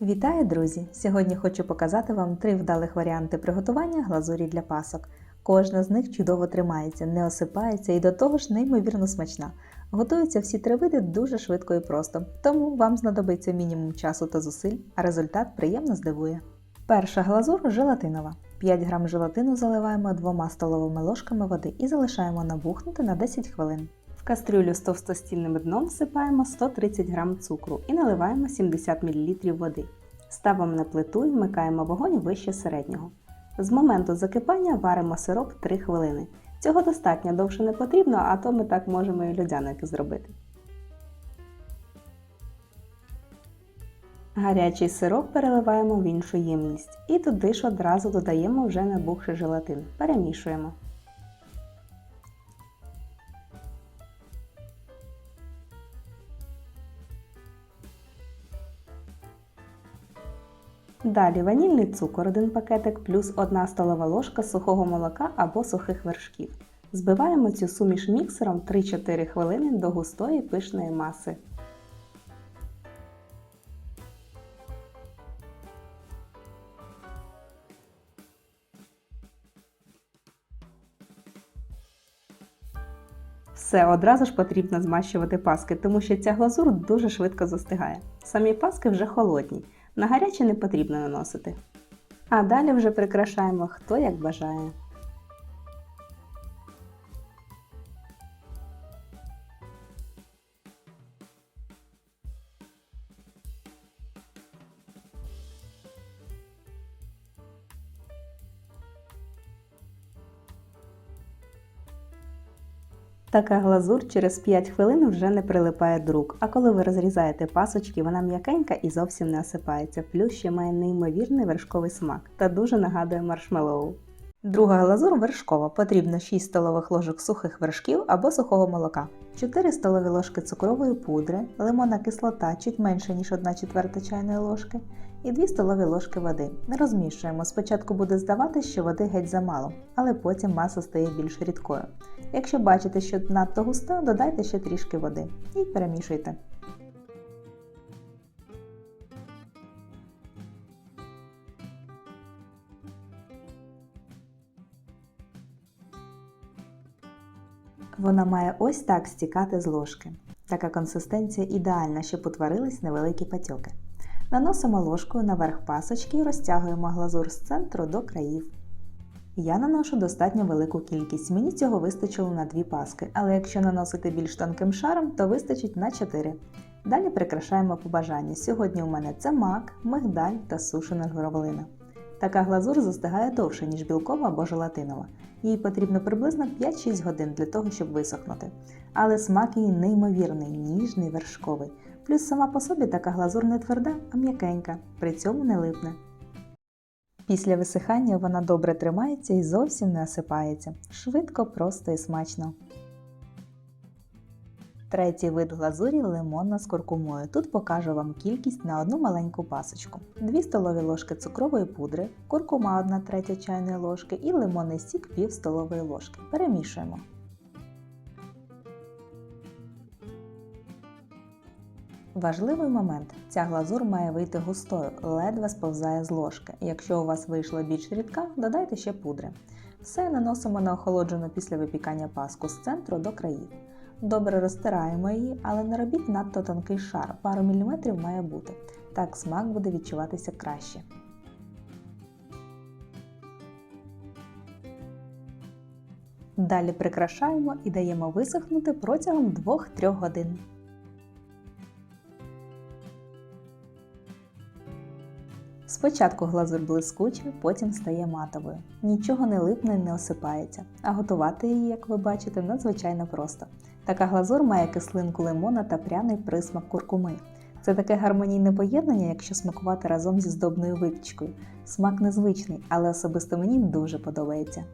Вітаю, друзі! Сьогодні хочу показати вам три вдалих варіанти приготування глазурі для пасок. Кожна з них чудово тримається, не осипається і до того ж неймовірно смачна. Готуються всі три види дуже швидко і просто, тому вам знадобиться мінімум часу та зусиль, а результат приємно здивує. Перша глазур желатинова. 5 г желатину заливаємо 2 столовими ложками води і залишаємо набухнути на 10 хвилин. В кастрюлю з товстостільним дном всипаємо 130 г цукру і наливаємо 70 мл води. Ставимо на плиту і вмикаємо вогонь вище середнього. З моменту закипання варимо сироп 3 хвилини. Цього достатньо довше не потрібно, а то ми так можемо і льодяники зробити. Гарячий сироп переливаємо в іншу ємність і туди ж одразу додаємо вже набухший желатин. Перемішуємо. Далі ванільний цукор 1 пакетик плюс 1 столова ложка сухого молока або сухих вершків. Збиваємо цю суміш міксером 3-4 хвилини до густої пишної маси. Все одразу ж потрібно змащувати паски, тому що ця глазур дуже швидко застигає. Самі паски вже холодні, на гаряче не потрібно наносити. А далі вже прикрашаємо хто як бажає. Така глазур через 5 хвилин вже не прилипає до рук, а коли ви розрізаєте пасочки, вона м'якенька і зовсім не осипається, плюс ще має неймовірний вершковий смак та дуже нагадує маршмеллоу. Друга глазур вершкова. Потрібно 6 столових ложок сухих вершків або сухого молока, 4 столові ложки цукрової пудри, лимонна кислота чуть менше, ніж 1 четверта чайної ложки, і 2 столові ложки води. Не розмішуємо. Спочатку буде здавати, що води геть замало, але потім маса стає більш рідкою. Якщо бачите, що надто густа, додайте ще трішки води і перемішуйте. Вона має ось так стікати з ложки. Така консистенція ідеальна, щоб утворились невеликі патьоки. Наносимо ложкою наверх пасочки і розтягуємо глазур з центру до країв. Я наношу достатньо велику кількість, мені цього вистачило на 2 паски, але якщо наносити більш тонким шаром, то вистачить на 4. Далі прикрашаємо по бажанню. Сьогодні у мене це мак, мигдаль та сушена журавлина. Така глазур застигає довше, ніж білкова або желатинова. Їй потрібно приблизно 5-6 годин для того, щоб висохнути. Але смак її неймовірний, ніжний, вершковий. Плюс сама по собі така глазур не тверда, а м'якенька, при цьому не липне. Після висихання вона добре тримається і зовсім не осипається. Швидко, просто і смачно. Третій вид глазурі лимонна з куркумою. Тут покажу вам кількість на одну маленьку пасочку. 2 столові ложки цукрової пудри, куркума 1 третя чайної ложки і лимонний сік пів столової ложки. Перемішуємо. Важливий момент. Ця глазур має вийти густою, ледве сповзає з ложки. Якщо у вас вийшла більш рідка, додайте ще пудри. Все наносимо на охолоджену після випікання паску з центру до країв. Добре розтираємо її, але не робіть надто тонкий шар, пару міліметрів має бути. Так смак буде відчуватися краще. Далі прикрашаємо і даємо висохнути протягом 2-3 годин. Спочатку глазур блискуча, потім стає матовою. Нічого не липне і не осипається, а готувати її, як ви бачите, надзвичайно просто. Така глазур має кислинку лимона та пряний присмак куркуми. Це таке гармонійне поєднання, якщо смакувати разом зі здобною випічкою. Смак незвичний, але особисто мені дуже подобається.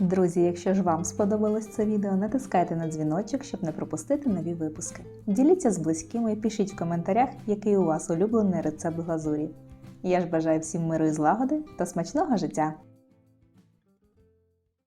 Друзі, якщо ж вам сподобалось це відео, натискайте на дзвіночок, щоб не пропустити нові випуски. Діліться з близькими і пишіть в коментарях, який у вас улюблений рецепт глазурі. Я ж бажаю всім миру і злагоди та смачного життя!